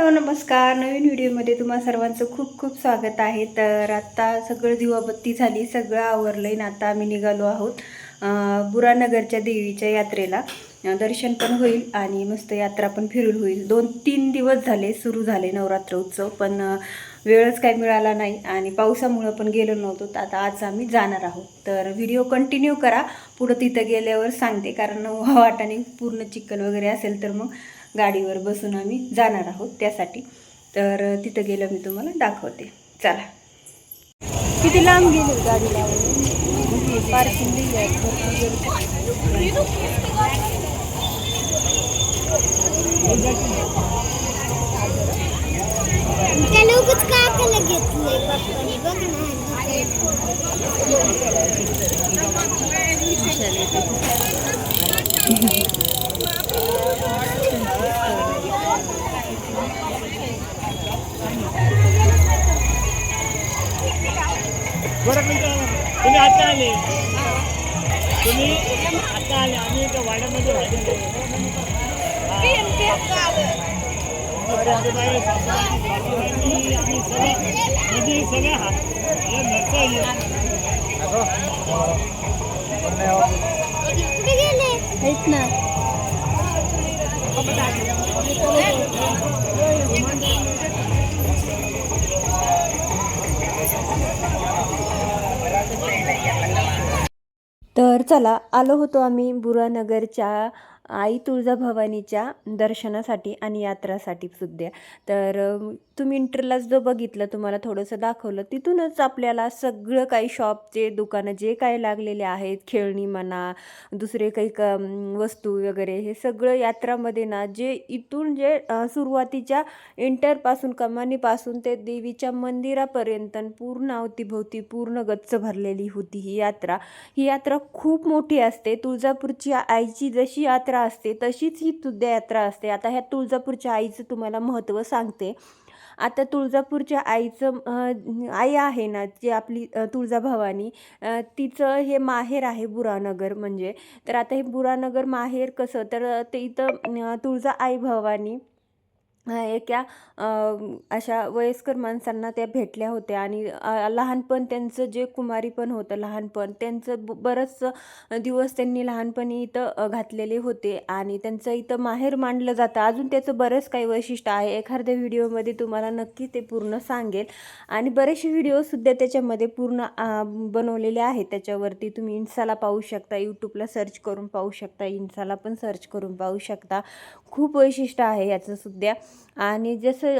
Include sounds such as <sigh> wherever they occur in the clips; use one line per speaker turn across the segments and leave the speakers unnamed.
Hello नमस्कार. नवीन व्हिडिओमध्ये तुम्हा सर्वांचं खूप खूप स्वागत आहे. तर आत्ता सगळं दिवाबत्ती झाली सगळं आवरलं आहे आता आम्ही निघालो आहोत बुरानगरच्या देवीच्या यात्रेला. दर्शन पण होईल आणि मस्त यात्रा पण फिरून होईल. दोन तीन दिवस झाले सुरू झाले नवरात्र उत्सव पण वेळच काय मिळाला नाही आणि पावसामुळं पण गेलो नव्हतो. तर आता आज आम्ही जाणार आहोत. तर व्हिडिओ कंटिन्यू करा. पुढं तिथं गेल्यावर सांगते कारण वाटाने पूर्ण चिकन वगैरे असेल तर मग गाडीवर बसून आम्ही जाणार आहोत त्यासाठी. तर तिथं गेलं मी तुम्हाला दाखवते. चला. किती लांब गेले गाडी लावून पार्किंग
त्याला
बरं मिनिटं. तुम्ही आता आले. तुम्ही आता आले. आम्ही एका वाड्यामध्ये राहिलेलो. आम्ही सगळे म्हणजे सगळे
ना. चला आलो होतो आम्ही बुरानगरच्या आई तुळजाभवानीच्या दर्शनासाठी आणि यात्रासाठी सुद्धा. तर तुम्ही इंटरलाच जो बघितलं तुम्हाला थोडंसं दाखवलं तिथूनच आपल्याला सगळं काही शॉपचे दुकानं जे काही लागलेले आहेत खेळणी म्हणा दुसरे काही क वस्तू वगैरे हे सगळं यात्रामध्ये ना जे इथून जे सुरुवातीच्या इंटरपासून कमानीपासून ते देवीच्या मंदिरापर्यंत पूर्ण अवतीभोवती पूर्ण गच्च भरलेली होती ही यात्रा. ही यात्रा खूप मोठी असते. तुळजापूरची आईची जशी यात्रा असते तशीच ही सुद्धा यात्रा असते. आता ह्या तुळजापूरच्या आईचं तुम्हाला महत्त्व सांगते. आता तुळजापूरच्या आईचं आई आहे ना जी आपली तुळजाभवानी तिचं हे माहेर आहे बुरानगर म्हणजे. तर आता हे बुरानगर माहेर कसं? तर ते इथं तुळजा आई भवानी एका अशा वयस्कर माणसांना त्या भेटल्या होत्या आणि लहानपण त्यांचं जे कुमारीपण होतं लहानपण त्यांचं ब बरंचसं दिवस त्यांनी लहानपणी इथं घातलेले होते आणि त्यांचं इथं माहेर मांडलं जातं. अजून त्याचं बरंच काही वैशिष्ट्य आहे. एखाद्या व्हिडिओमध्ये तुम्हाला नक्की ते पूर्ण सांगेल आणि बरेचसे व्हिडिओसुद्धा त्याच्यामध्ये पूर्ण बनवलेले आहेत. त्याच्यावरती तुम्ही इन्स्टाला पाहू शकता यूट्यूबला सर्च करून पाहू शकता इन्स्टाला पण सर्च करून पाहू शकता. खूप वैशिष्ट्य आहे याचंसुद्धा आणि जसं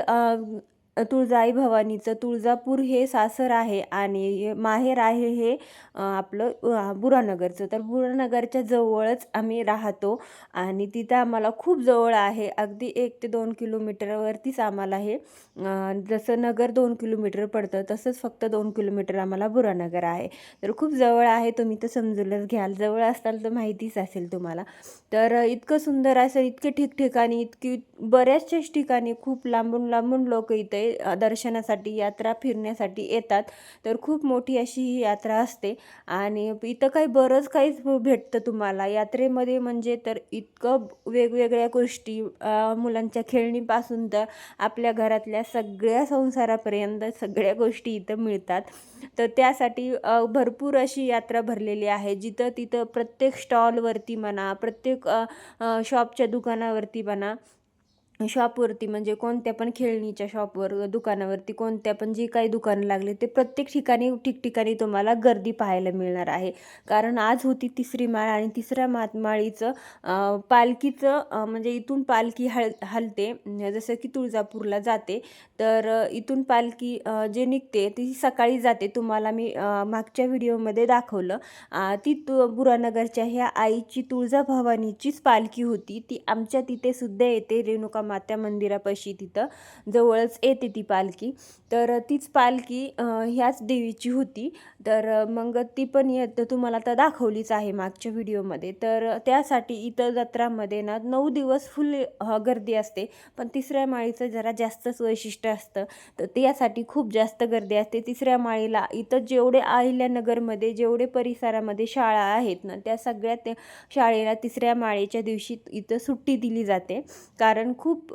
तुळजाई भवानीचं तुळजापूर हे सासर आहे आणि माहेर आहे हे आपलं बुरानगरचं. तर बुरानगरच्या जवळच आम्ही राहतो आणि तिथं आम्हाला खूप जवळ आहे. अगदी एक ते दोन किलोमीटरवरतीच आम्हाला हे जसं नगर दोन किलोमीटर पडतं तसंच फक्त दोन किलोमीटर आम्हाला बुरानगर आहे. तर खूप जवळ आहे तुम्ही तर समजूनच घ्याल. जवळ असाल तर माहितीच असेल तुम्हाला. तर इतकं सुंदर असेल इतके ठिकठिकाणी इतकी बऱ्याचशाच ठिकाणी खूप लांबून लांबून लोक इथे दर्शनासाठी यात्रा फिरण्यासाठी येतात. तर खूप मोठी अशी ही यात्रा असते. आणि इथं काही बरंच काहीच भेटतं तुम्हाला. यात्रेमध्ये म्हणजे तर इतकं वेगवेगळ्या गोष्टी मुलांच्या खेळणीपासून तर आपल्या घरातल्या सगळ्या संसारापर्यंत सगळ्या गोष्टी इथं मिळतात. तर त्यासाठी भरपूर अशी यात्रा भरलेली आहे. जिथं तिथं प्रत्येक स्टॉलवरती म्हणा प्रत्येक शॉपच्या दुकानावरती म्हणा शॉपवरती म्हणजे कोणत्या पण खेळणीच्या शॉपवर दुकानावरती कोणत्या पण जी काही दुकानं लागले ते प्रत्येक ठिकाणी ठिकठिकाणी तुम्हाला गर्दी पाहायला मिळणार आहे. कारण आज होती तिसरी माळ आणि तिसऱ्या मा माळीचं पालखीचं म्हणजे इथून पालखी हल हलते. जसं की तुळजापूरला जाते तर इथून पालखी जे निघते ती सकाळी जाते. तुम्हाला मी मागच्या व्हिडिओमध्ये दाखवलं. ती तु बुरानगरच्या ह्या आईची तुळजाभवानीचीच पालखी होती. ती आमच्या तिथे सुद्धा येते रेणुका मात्या मंदिरापाशी तिथं जवळच येते ती पालखी. तर तीच पालखी ह्याच देवीची होती. तर मग ती पण येत तुम्हाला तर दाखवलीच आहे मागच्या व्हिडिओमध्ये. तर त्यासाठी इथं जत्रामध्ये ना नऊ दिवस फुल गर्दी असते. पण तिसऱ्या माळीचं जरा जास्तच वैशिष्ट्य असतं. तर त्यासाठी खूप जास्त गर्दी असते. तिसऱ्या माळीला इथं जेवढे अहिल्यानगरमध्ये जेवढे परिसरामध्ये शाळा आहेत ना त्या सगळ्या शाळेला तिसऱ्या माळेच्या दिवशी इथं सुट्टी दिली जाते. कारण खूप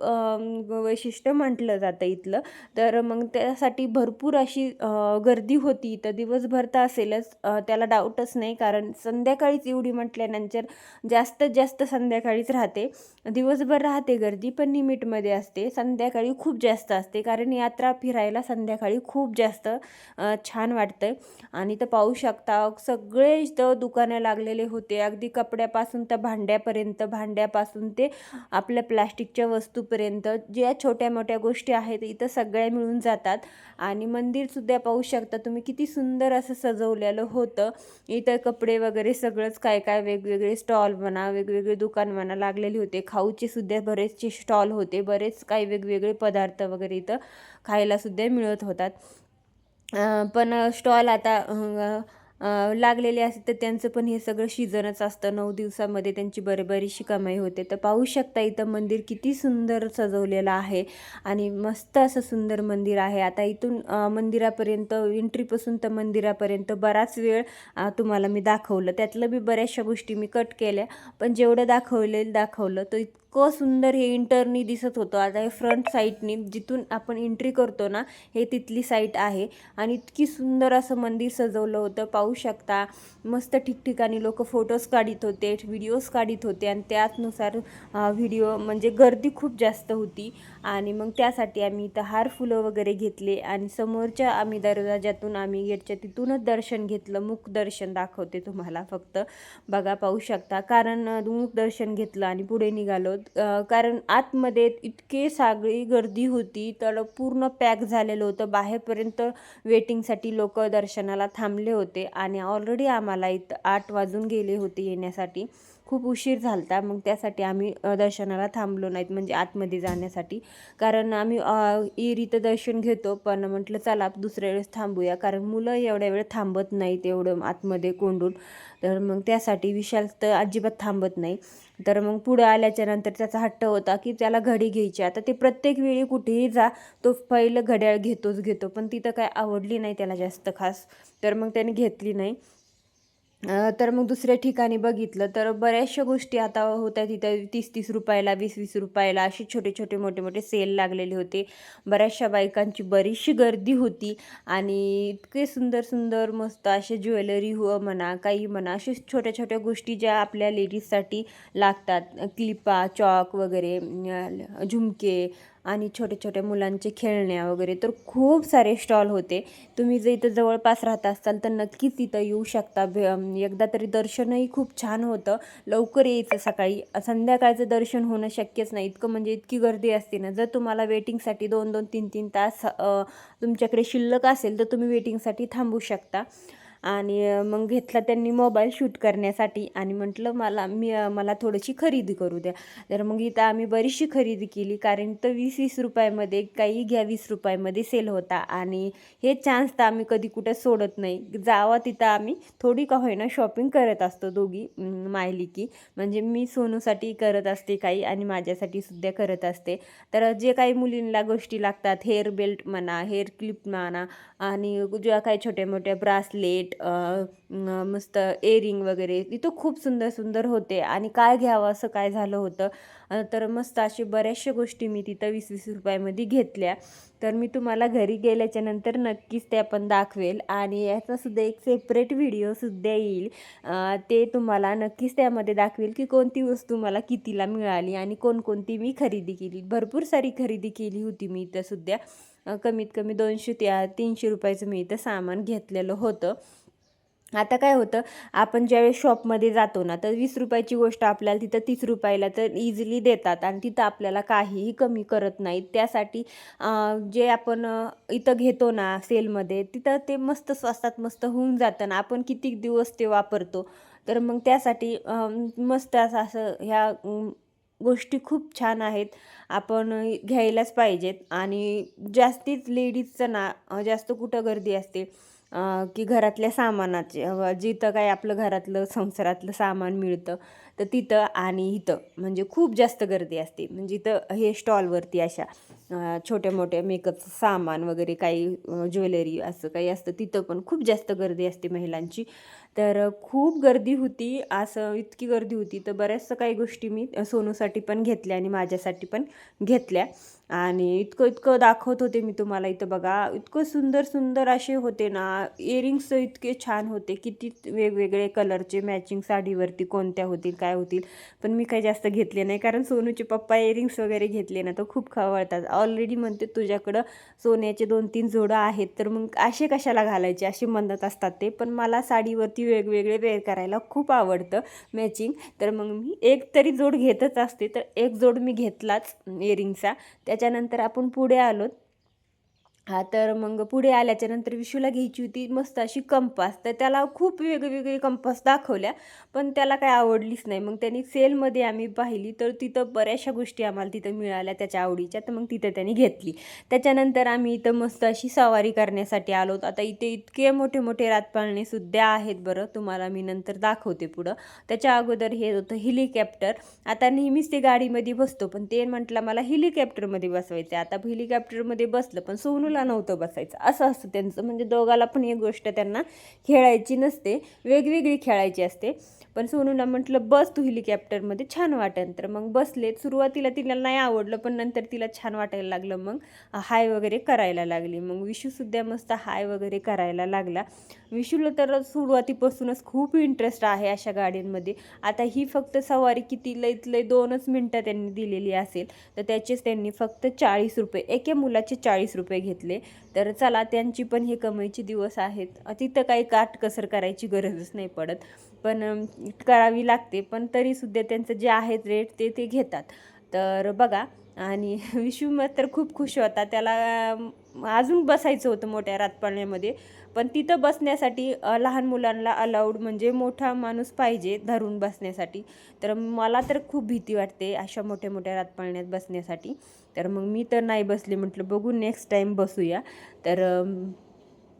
वैशिष्ट्य म्हटलं जातं इथलं. तर मग त्यासाठी भरपूर अशी गर्दी होती इथं दिवसभर. भरता असेलच त्याला डाऊटच नाही कारण संध्याकाळीच एवढी म्हटल्यानंतर जास्तीत जास्त संध्याकाळीच राहते. दिवसभर राहते गर्दी पण लिमिटमध्ये असते. संध्याकाळी खूप जास्त असते कारण यात्रा फिरायला संध्याकाळी खूप जास्त छान वाटतं आणि तर पाहू शकता सगळे इथं दुकानं लागलेले होते. अगदी कपड्यापासून तर भांड्यापर्यंत भांड्यापासून ते आपल्या प्लास्टिकच्या वस्तूपर्यंत ज्या छोट्या मोठ्या गोष्टी आहेत इथं सगळ्या मिळून जातात. आणि मंदिरसुद्धा पाहू शकता तुम्ही किती सुंदर असं सजवलेलं होतं. इथं कपडे वगैरे सगळंच काय काय वेगवेगळे स्टॉल म्हणा वेगवेगळे दुकान म्हणा लागलेले होते. खाऊचे सुद्धा बरेचसे स्टॉल होते. बरेच काही वेगवेगळे पदार्थ वगैरे इथं खायला सुद्धा मिळत होतात. पण स्टॉल आता लागलेले असते तर त्यांचं पण हे सगळं शिजनच असतं. नऊ दिवसामध्ये त्यांची बरेबरीशी कमाई होते. तर पाहू शकता इथं मंदिर किती सुंदर सजवलेलं आहे आणि मस्त असं सुंदर मंदिर आहे. आता इथून मंदिरापर्यंत एंट्रीपासून तर मंदिरापर्यंत बराच वेळ तुम्हाला मी दाखवलं. त्यातलं बी बऱ्याचशा गोष्टी मी कट केल्या. पण जेवढं दाखवलेलं दाखवलं तर इतकं सुंदर हे इंटरनी दिसत होतं. आता हे फ्रंट साईडनी जिथून आपण एंट्री करतो ना हे तिथली साईट आहे. आणि इतकी सुंदर असं मंदिर सजवलं होतं. पाहू शकता मस्त ठिकठिकाणी लोक फोटोज काढत होते व्हिडिओज काढत होते. आणि त्याचनुसार व्हिडिओ म्हणजे गर्दी खूप जास्त होती. आणि मग त्यासाठी आम्ही इथं हार फुलं वगैरे घेतले. आणि समोरच्या आम्ही दरवाजातून आम्ही गेटच्या तिथूनच दर्शन घेतलं. मुख दर्शन दाखवते तुम्हाला फक्त. बघा पाहू शकता. कारण मुख दर्शन घेतलं आणि पुढे निघालो. कारण आतमध्ये इतके सगळी गर्दी होती तर पूर्ण पॅक झालेलं होतं. बाहेरपर्यंत वेटिंगसाठी लोक दर्शनाला थांबले होते आणि ऑलरेडी आम्हाला इथं आठ वाजून गेले होते येण्यासाठी. खूप उशीर झालता मग त्यासाठी आम्ही दर्शनाला थांबलो नाहीत म्हणजे आतमध्ये जाण्यासाठी. कारण आम्ही इरीत दर्शन घेतो पण म्हटलं चला दुसऱ्या वेळेस थांबूया कारण मुलं एवढ्या वेळ थांबत नाहीत एवढं आतमध्ये कोंडून. तर मग त्यासाठी विशाल तर अजिबात थांबत नाही. तर मग पुढं आल्याच्यानंतर त्याचा हट्ट होता की त्याला घडी घ्यायची. आता ते प्रत्येक वेळी कुठेही जा तो पहिलं घड्याळ घेतोच घेतो. पण तिथं काय आवडली नाही त्याला जास्त खास. तर मग त्याने घेतली नाही. तर मग दुसऱ्या ठिकाणी बघितलं तर बऱ्याचशा गोष्टी आता होत्या तिथं. तीस तीस रुपयाला वीस वीस रुपयाला असे छोटे छोटे मोठे मोठे सेल लागलेले होते. बऱ्याचशा बायकांची बरीचशी गर्दी होती आणि इतके सुंदर सुंदर मस्त असे ज्वेलरी हो म्हणा काही म्हणा अशा छोट्या छोट्या गोष्टी ज्या आपल्या लेडीजसाठी लागतात. क्लिपा चॉक वगैरे झुमके आणि छोट्या छोट्या मुलांचे खेळण्या वगैरे तर खूप सारे स्टॉल होते. तुम्ही जर इथं जवळपास राहत असाल तर नक्कीच इथं येऊ शकता. भे एकदा तरी दर्शनही खूप छान होतं. लवकर यायचं सकाळी. संध्याकाळचं दर्शन होणं शक्यच नाही. इतकं म्हणजे इतकी गर्दी असते ना. जर तुम्हाला वेटिंगसाठी दोन दोन तीन तीन तास तुमच्याकडे शिल्लक असेल तर तुम्ही वेटिंगसाठी थांबू शकता. आणि मग घेतला त्यांनी मोबाईल शूट करण्यासाठी. आणि म्हटलं मला मी मला थोडीशी खरेदी करू द्या. तर मग इथं आम्ही बरीचशी खरेदी केली कारण तर वीस वीस रुपयामध्ये काही घ्या वीस रुपयामध्ये सेल होता. आणि हे चान्स तर आम्ही कधी कुठं सोडत नाही. जावा तिथं आम्ही थोडी का होईना शॉपिंग करत असतो दोघी मायली की म्हणजे मी सोनूसाठी करत असते काही आणि माझ्यासाठी सुद्धा करत असते. तर जे काही मुलींना गोष्टी लागतात हेअर बेल्ट म्हणा हेअर क्लिप म्हणा आणि ज्या काही छोट्या मोठ्या ब्रासलेट मस्त एरिंग वगैरे. तिथं खूप सुंदर सुंदर होते. आणि काय घ्यावं असं काय झालं होतं? तर मस्त असे बऱ्याचशा गोष्टी मी तिथं वीस वीस रुपयामध्ये घेतल्या. तर मी तुम्हाला घरी गेल्याच्यानंतर नक्कीच त्या पण दाखवेल. आणि याचासुद्धा एक सेपरेट व्हिडिओसुद्धा येईल. ते तुम्हाला नक्कीच त्यामध्ये दाखवेल की कोणती वस्तू मला कितीला मिळाली आणि कोणकोणती मी खरेदी केली. भरपूर सारी खरेदी केली होती मी इथं सुद्धा. कमीत कमी दोनशे त्या तीनशे रुपयाचं मी इथं सामान घेतलेलं होतं. आता काय होतं आपण ज्यावेळेस शॉपमध्ये जातो ना तर वीस रुपयाची गोष्ट आपल्याला तिथं तीस रुपयाला तर इझिली देतात आणि तिथं आपल्याला काहीही कमी करत नाहीत. त्यासाठी जे आपण इथं घेतो ना सेलमध्ये तिथं ते मस्त स्वस्तात मस्त होऊन जातं ना आपण किती दिवस ते वापरतो. तर मग त्यासाठी मस्त असं असं ह्या गोष्टी खूप छान आहेत. आपण घ्यायलाच पाहिजेत आणि जास्तीच लेडीजचं ना जास्त कुठं गर्दी असते की घरातल्या सामानाचे जिथं काय आपलं घरातलं संसारातलं सामान मिळतं तर तिथं आणि इथं. म्हणजे खूप जास्त गर्दी असते. म्हणजे इथं हे स्टॉलवरती अशा छोट्या मोठ्या मेकअपचं सामान वगैरे काही ज्वेलरी असं काही असतं तिथं पण खूप जास्त गर्दी असते महिलांची. तर खूप गर्दी होती. असं इतकी गर्दी होती तर बऱ्याचशा काही गोष्टी मी सोनूसाठी पण घेतल्या आणि माझ्यासाठी पण घेतल्या. आणि इतकं इतकं दाखवत होते मी तुम्हाला इथं बघा. इतकं सुंदर सुंदर असे होते ना. इयरिंग्स इतके छान होते. किती वेगवेगळे कलरचे मॅचिंग साडीवरती कोणत्या होतील काय होतील. पण मी काही जास्त घेतले नाही. कारण सोनूचे पप्पा इयरिंग्स वगैरे घेतले ना तर खूप खवळतात. ऑलरेडी म्हणते तुझ्याकडं सोन्याचे दोन तीन जोडं आहेत तर मग असे कशाला घालायचे? असे म्हणत असतात ते. पण मला साडीवरती वेगवेगळे वेअर करायला खूप आवडतं मॅचिंग तर मग मी एक तरी जोड घेतच असते. तर एक जोड मी घेतलाच इयरिंगचा त्याच्यानंतर आपण पुढे आलोत. हा तर मग पुढे आल्याच्यानंतर विशूला घ्यायची होती मस्त अशी कंपास. तर त्याला खूप वेगवेगळी कंपास दाखवल्या पण त्याला काय आवडलीच नाही. मग त्यांनी सेलमध्ये आम्ही पाहिली तर तिथं बऱ्याचशा गोष्टी आम्हाला तिथं मिळाल्या त्याच्या आवडीच्या तर मग तिथं त्यांनी घेतली. त्याच्यानंतर आम्ही इथं मस्त अशी सवारी करण्यासाठी आलो आता इथे इतके मोठे मोठे रातपाळणे सुद्धा आहेत बरं तुम्हाला मी नंतर दाखवते पुढं. त्याच्या अगोदर हे होतं हेलिकॉप्टर. आता नेहमीच ते गाडीमध्ये बसतो पण ते म्हटलं मला हेलिकॉप्टरमध्ये बसवायचं आहे आता हेलिकॉप्टरमध्ये बसलं पण सोनूला नव्हतं बसायचं. असं असतं त्यांचं. म्हणजे दोघाला पण एक गोष्ट त्यांना खेळायची नसते. वेगवेगळी खेळायची असते. पण सोनूला म्हटलं बस तू हेलिकॉप्टरमध्ये छान वाटेल तर मग बसले. सुरुवातीला तिला नाही आवडलं पण नंतर तिला छान वाटायला लागलं. मग हाय वगैरे करायला लागली. मग विशूसुद्धा मस्त हाय वगैरे करायला लागला. विशूला तर सुरुवातीपासूनच खूप इंटरेस्ट आहे अशा गाड्यांमध्ये आता ही फक्त सवारी किती लईत लई दोनच मिनटं त्यांनी दिलेली असेल तर त्याचेच त्यांनी फक्त चाळीस रुपये एका मुलाचे चाळीस रुपये घेतले. तर चला त्यांची पण हे कमाईचे दिवस आहेत. तिथं काही काटकसर करायची गरजच नाही पडत. पण करावी लागते. पण तरीसुद्धा त्यांचं जे आहेत रेट ते ते घेतात. तर बघा आणि <laughs> विश्वमत तर खूप खुश होता. त्याला अजून बसायचं होतं मोठ्या रातपाळण्यामध्ये पण तिथं बसण्यासाठी लहान मुलांना अलाउड म्हणजे मोठा माणूस पाहिजे धरून बसण्यासाठी. तर मला तर खूप भीती वाटते अशा मोठ्या मोठ्या रातपाळण्यात बसण्यासाठी. तर मग मी तर नाही बसले. म्हटलं बघू नेक्स्ट टाईम बसूया. तर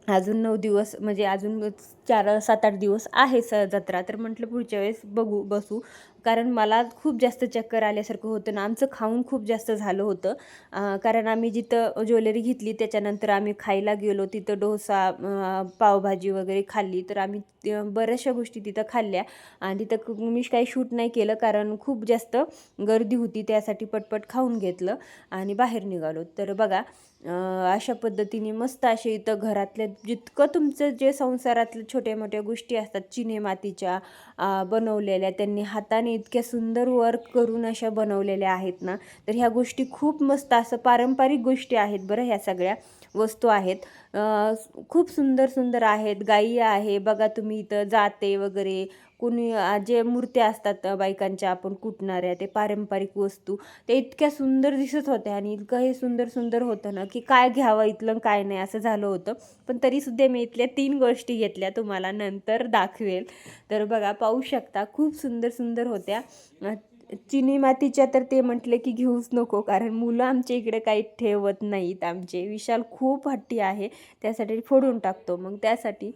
अजून नऊ दिवस म्हणजे अजून चार सात आठ दिवस आहे स जत्रा. तर म्हटलं पुढच्या वेळेस बघू बसू. कारण मला खूप जास्त चक्कर आल्यासारखं होतं ना आमचं खाऊन खूप जास्त झालं होतं. कारण आम्ही जिथं ज्वेलरी घेतली त्याच्यानंतर आम्ही खायला गेलो. तिथं डोसा पावभाजी वगैरे खाल्ली. तर आम्ही बऱ्याचशा गोष्टी तिथं खाल्ल्या. आणि तिथं क- मी काही शूट नाही केलं कारण खूप जास्त गर्दी होती त्यासाठी पटपट खाऊन घेतलं आणि बाहेर निघालो. तर बघा अशा पद्धतीने मस्त असे इथं घरातल्या जितकं तुमचं जे संसारातल्या छोट्या मोठ्या गोष्टी असतात चिने मातीच्या बनवलेल्या त्यांनी हाताने इतक्या सुंदर वर्क करून अशा बनवलेल्या आहेत ना तर ह्या गोष्टी खूप मस्त असं पारंपरिक गोष्टी आहेत बरं ह्या सगळ्या वस्तू आहेत. खूप सुंदर सुंदर आहेत गायी आहे. बघा तुम्ही इथं जाते वगैरे कोणी जे मूर्त्या असतात बायकांच्या आपण कुटणाऱ्या ते पारंपरिक वस्तू ते इतक्या सुंदर दिसत होत्या आणि इतकं हे सुंदर सुंदर होतं ना की काय घ्यावं इथलं काय नाही असं झालं होतं. पण तरीसुद्धा मी इथल्या तीन गोष्टी घेतल्या तुम्हाला नंतर दाखवेल. तर बघा पाहू शकता खूप सुंदर सुंदर होत्या. चिनी मातीच्या तर ते म्हटले की घेऊच नको कारण मुलं आमच्या इकडे काही ठेवत नाहीत आमचे. विशाल खूप हट्टी आहे त्यासाठी फोडून टाकतो. मग त्यासाठी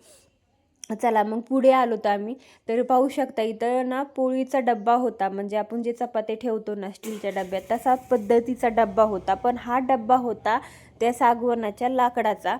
चला मग पुढे आलो तर आम्ही. तर पाहू शकता इथं ना पोळीचा डब्बा होता. म्हणजे आपण जे चपाती ठेवतो ना स्टीलच्या डब्यात तसाच पद्धतीचा डब्बा होता. पण हा डब्बा होता त्या सागवनाच्या लाकडाचा.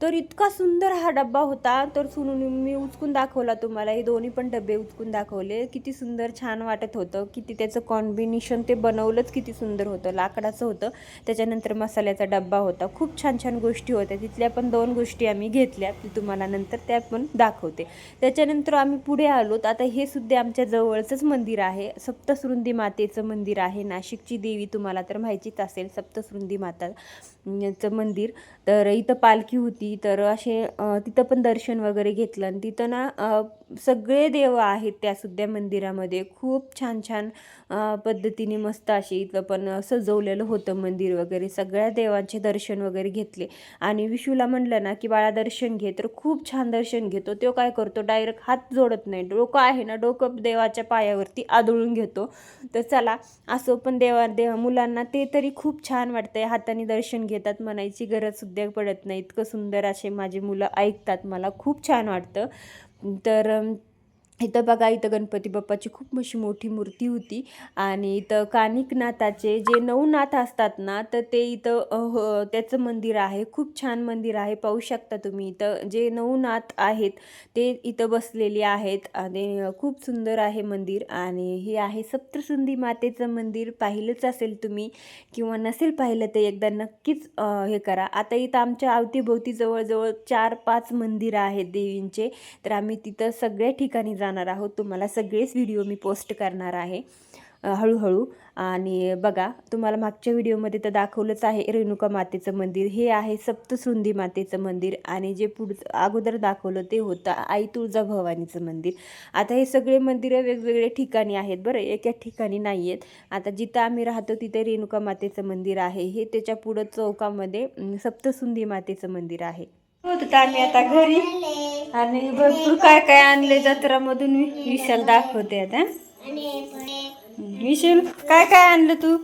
तर इतका सुंदर हा डब्बा होता. तर सुनून मी उचकून दाखवला तुम्हाला. हे दोन्ही पण डबे उचकून दाखवले. किती सुंदर छान वाटत होतं. किती त्याचं कॉम्बिनेशन ते बनवलंच किती सुंदर होतं. लाकडाचं होतं. त्याच्यानंतर मसाल्याचा डब्बा होता. खूप छान छान गोष्टी होत्या. तिथल्या पण दोन गोष्टी आम्ही घेतल्या. ती तुम्हाला नंतर त्या पण दाखवते. त्याच्यानंतर आम्ही पुढे आलो आता हे सुद्धा आमच्या जवळचंच मंदिर आहे. सप्तसृंदी मातेचं मंदिर आहे. नाशिकची देवी तुम्हाला तर माहितीच असेल सप्तसृंदी माताचं मंदिर. तर इथं पालखी होती. तर असे तिथं पण दर्शन वगैरे घेतलं आणि तिथं ना सगळे देव आहेत त्यासुद्धा मंदिरामध्ये. खूप छान छान पद्धतीने मस्त असे इथं पण सजवलेलं होतं मंदिर वगैरे. सगळ्या देवांचे दर्शन वगैरे घेतले. आणि विशूला म्हणलं ना की बाळा दर्शन घे तर खूप छान दर्शन घेतो. तो काय करतो डायरेक्ट हात जोडत नाही. डोकं आहे ना डोकं देवाच्या पायावरती आदळून घेतो. तर चला असं पण देवा देव मुलांना ते तरी खूप छान वाटतंय. हाताने दर्शन घेतात म्हणायची गरज सुद्धा पडत नाही. इतकं सुंदर असे माझी मुलं ऐकतात. मला खूप छान वाटतं. तर इथं बघा इथं गणपती बाप्पाची खूप अशी मोठी मूर्ती होती. आणि इथं कानिकनाथाचे जे नऊ नाथ असतात ना तर ते इथं हो त्याचं मंदिर आहे. खूप छान मंदिर आहे. पाहू शकता तुम्ही इथं जे नऊ नाथ आहेत ते इथं बसलेले आहेत. आणि खूप सुंदर आहे मंदिर. आणि हे आहे सप्तसुंदी मातेचं मंदिर. पाहिलंच असेल तुम्ही किंवा नसेल पाहिलं ते एकदा नक्कीच हे करा. आता इथं आमच्या अवतीभोवती जवळजवळ चार पाच मंदिरं आहेत देवींचे. तर आम्ही तिथं सगळ्या ठिकाणी जाणार आहोत. तुम्हाला सगळेच व्हिडिओ मी पोस्ट करणार आहे. हळूहळू. आणि बघा तुम्हाला मागच्या व्हिडिओमध्ये तर दाखवलंच आहे रेणुका मातेचं मंदिर. हे आहे सप्तशृंगी मातेचं मंदिर. आणि जे पुढचं अगोदर दाखवलं ते होतं आई तुळजा भवानीचं मंदिर. आता हे सगळे मंदिरं वेगवेगळे ठिकाणी आहेत बरं. एका ठिकाणी नाही आहेत आता जिथं आम्ही राहतो तिथे रेणुका मातेचं मंदिर आहे. हे त्याच्या पुढं चौकामध्ये अं, मातेचं मंदिर आहे. होत आम्ही आता घरी. आणि भरपूर काय काय आणले जत्रामधून वि- विशाल दाखवते आता. विशाल काय काय आणलं तू?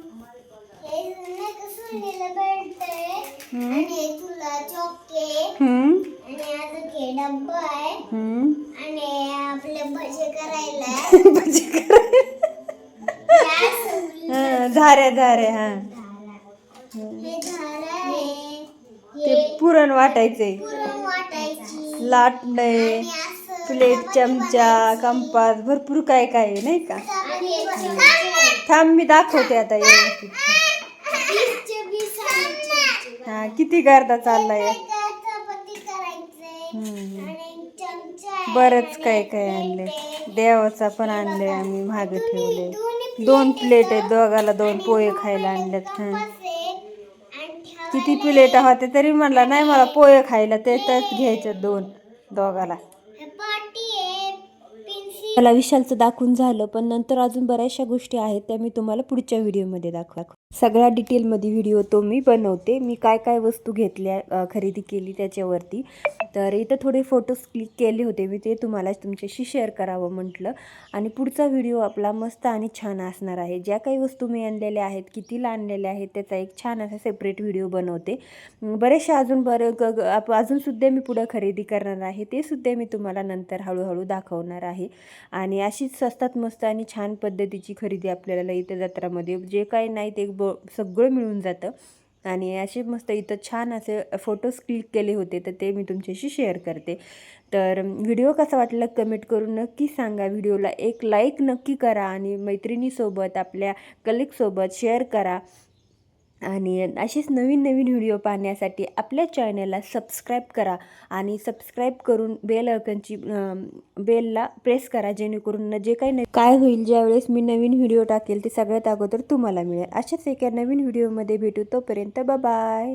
झाऱ्या झाऱ्या <laughs> हा ते पुरण वाटायचे.
पुरण वाटायची.
लाटणे
आणि असं
प्लेट चमचा कंपास भरपूर काय काय आहे नाही का?
आणि.
थांब मी दाखवते आता व्यवस्थित.
वीसचे वीस.
हा किती गर्दा चाललाय?
चपाती
हम्म.
आणि चमचा आहे.
बरंच काय काय आणले. देवाचा पण आणले आम्ही मागे ठेवले. दोन प्लेट आहेत दोघाला दोन पोहे खायला आणल्यात हा
कंपास आहे. आणि ठेवायला
किती प्लेट होते तरी म्हणला नाही मला पोहे खायला ते त्याच घ्यायचे दोन दोघाला. मला विशालचं दाखवून झालं पण नंतर अजून बऱ्याचशा गोष्टी आहेत त्या मी तुम्हाला पुढच्या व्हिडिओमध्ये दाखवा. सगळ्या डिटेलमध्ये व्हिडिओ तो मी बनवते. मी काय काय वस्तू घेतल्या खरेदी केली त्याच्यावरती. तर इथं थोडे फोटोज क्लिक केले होते. मी ते तुम्हाला तुमच्याशी शेअर करावं म्हटलं. आणि पुढचा व्हिडिओ आपला मस्त आणि छान असणार आहे. ज्या काही वस्तू मी आणलेल्या आहेत कितीला आणलेल्या आहेत त्याचा एक छान असा सेपरेट व्हिडिओ बनवते. बरेचशा अजून बरं ग अजूनसुद्धा मी पुढं खरेदी करणार आहे. ते सुद्धा मी तुम्हाला नंतर हळूहळू दाखवणार आहे. आणि अशीच स्वस्तात मस्त आणि छान पद्धतीची खरेदी आपल्याला इथं जत्रामध्ये जे काही नाही ते ब सगळं मिळून जातं. आणि असे मस्त इथं छान असे फोटोज क्लिक केले होते तर ते मी तुमच्याशी शेअर करते. तर व्हिडिओ कसा वाटला कमेंट करून नक्की सांगा. व्हिडिओला एक लाईक नक्की करा आणि मैत्रिणीसोबत आपल्या कलिकसोबत शेअर करा. आणि असेच नवीन नवीन व्हिडिओ पाहण्यासाठी आपल्या चॅनलला सबस्क्राईब करा आणि सबस्क्राईब करून बेल आयकनची बेलला प्रेस करा जेणेकरून जे काही नवी काय होईल ज्यावेळेस मी नवीन व्हिडिओ टाकेल ते सगळ्यात अगोदर तुम्हाला मिळेल. अशाच एका नवीन व्हिडिओमध्ये भेटू तोपर्यंत बाय